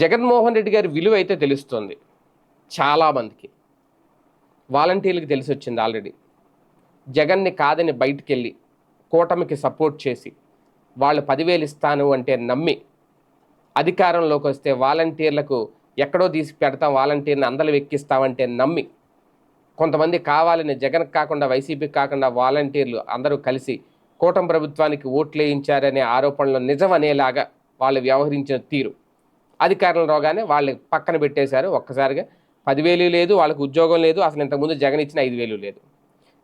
జగన్మోహన్ రెడ్డి గారి విలువ అయితే తెలుస్తుంది చాలామందికి వాలంటీర్లకు తెలిసి వచ్చింది ఆల్రెడీ. జగన్ని కాదని బయటికి వెళ్ళి కూటమికి సపోర్ట్ చేసి వాళ్ళు పదివేలు ఇస్తాను అంటే నమ్మి అధికారంలోకి వస్తే వాలంటీర్లకు ఎక్కడో తీసి పెడతాం వాలంటీర్ని అందరు ఎక్కిస్తామంటే నమ్మి కొంతమంది కావాలని జగన్ కాకుండా వైసీపీకి కాకుండా వాలంటీర్లు అందరూ కలిసి కూటమి ప్రభుత్వానికి ఓట్లు వేయించారనే ఆరోపణలు నిజం అనేలాగా వాళ్ళు వ్యవహరించిన తీరు. అధికారంలో రాగానే వాళ్ళు పక్కన పెట్టేశారు. ఒక్కసారిగా పదివేలు లేదు వాళ్ళకి ఉద్యోగం లేదు అసలు ఇంతకుముందు జగన్ ఇచ్చిన ఐదు వేలు లేదు.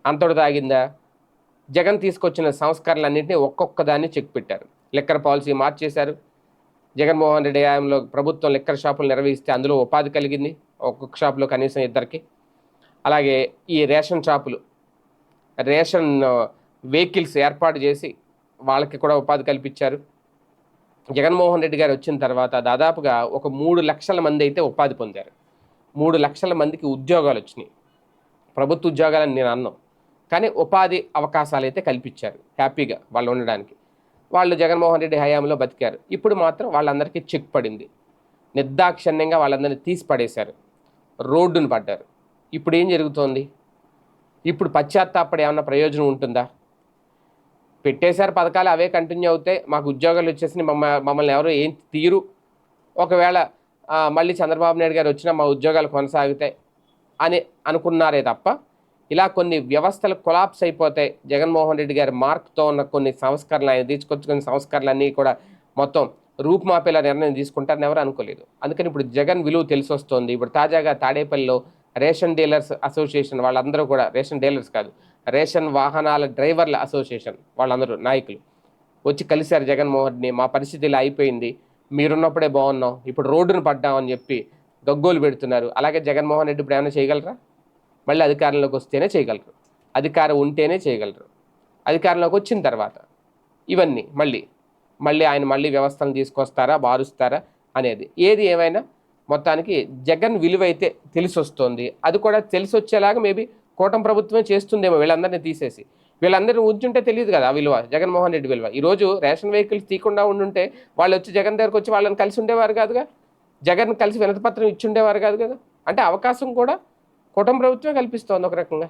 అంతటి తాగిందా? జగన్ తీసుకొచ్చిన సంస్కరణలన్నింటినీ ఒక్కొక్క దాన్ని చెక్ పెట్టారు. లిక్కర్ పాలసీ మార్చేశారు. జగన్మోహన్ రెడ్డి హయాంలో ప్రభుత్వం లిక్కర్ షాపులు నిర్వహిస్తే అందులో ఉపాధి కలిగింది. ఒక్కొక్క షాపులో కనీసం ఇద్దరికి. అలాగే ఈ రేషన్ షాపులు రేషన్ వెహికల్స్ ఏర్పాటు చేసి వాళ్ళకి కూడా ఉపాధి కల్పించారు. జగన్మోహన్ రెడ్డి గారు వచ్చిన తర్వాత దాదాపుగా ఒక మూడు లక్షల మంది అయితే ఉపాధి పొందారు. మూడు లక్షల మందికి ఉద్యోగాలు వచ్చినాయి. ప్రభుత్వ ఉద్యోగాలని నేను అన్నాం. కానీ ఉపాధి అవకాశాలు అయితే కల్పించారు. హ్యాపీగా వాళ్ళు ఉండడానికి. వాళ్ళు జగన్మోహన్ రెడ్డి హయాంలో బతికారు. ఇప్పుడు మాత్రం వాళ్ళందరికీ చెక్ పడింది. నిర్దాక్షిణ్యంగా వాళ్ళందరినీ తీసి పడేశారు. రోడ్డును పడ్డారు. ఇప్పుడు ఏం జరుగుతోంది? ఇప్పుడు పశ్చాత్తాపడి ఏమన్నా ప్రయోజనం ఉంటుందా? పెట్టేశారు పథకాలు అవే కంటిన్యూ అవుతాయి మాకు ఉద్యోగాలు వచ్చేసి మమ్మ మమ్మల్ని ఎవరు ఏం తీరు ఒకవేళ మళ్ళీ చంద్రబాబు నాయుడు గారు వచ్చినా మా ఉద్యోగాలు కొనసాగుతాయి అని అనుకున్నారే తప్ప ఇలా కొన్ని వ్యవస్థలు కొలాప్స్ అయిపోతాయి జగన్మోహన్ రెడ్డి గారి మార్క్తో ఉన్న కొన్ని సంస్కరణలు ఆయన తీసుకొచ్చుకున్న సంస్కరణలన్నీ కూడా మొత్తం రూపుమాపేలా నిర్ణయం తీసుకుంటారని ఎవరు అనుకోలేదు. అందుకని ఇప్పుడు జగన్ విలువ తెలిసి వస్తుంది ఇప్పుడు తాజాగా తాడేపల్లిలో రేషన్ డీలర్స్ అసోసియేషన్ వాళ్ళందరూ కూడా రేషన్ డీలర్స్ కాదు రేషన్ వాహనాల డ్రైవర్ల అసోసియేషన్ వాళ్ళందరూ నాయకులు వచ్చి కలిశారు జగన్మోహన్ని మా పరిస్థితి ఇలా అయిపోయింది. మీరున్నప్పుడే బాగున్నాం. ఇప్పుడు రోడ్డును పడ్డామని చెప్పి గగ్గోలు పెడుతున్నారు. అలాగే జగన్మోహన్ రెడ్డి ఇప్పుడు ఏమైనా చేయగలరా? మళ్ళీ అధికారంలోకి వస్తేనే చేయగలరు. అధికారం ఉంటేనే చేయగలరు. అధికారంలోకి వచ్చిన తర్వాత ఇవన్నీ మళ్ళీ మళ్ళీ ఆయన మళ్ళీ వ్యవస్థను తీసుకొస్తారా బారుస్తారా అనేది. ఏది ఏమైనా మొత్తానికి జగన్ విలువైతే అయితే తెలిసి వస్తుంది అది కూడా తెలిసి వచ్చేలాగా మేబీ కూటమి ప్రభుత్వమే చేస్తుందేమో వీళ్ళందరినీ తీసేసి. వీళ్ళందరినీ ఉంచుంటే తెలియదు కదా ఆ విలువ జగన్మోహన్ రెడ్డి విలువ. ఈరోజు రేషన్ వెహికల్స్ తీయకుండా ఉండుంటే వాళ్ళు వచ్చి జగన్ దగ్గరకు వచ్చి వాళ్ళని కలిసి ఉండేవారు కాదుగా? జగన్ కలిసి వినతపత్రం ఇచ్చి ఉండేవారు కాదు కదా? అంటే అవకాశం కూడా కూటమి ప్రభుత్వమే కల్పిస్తోంది ఒక రకంగా.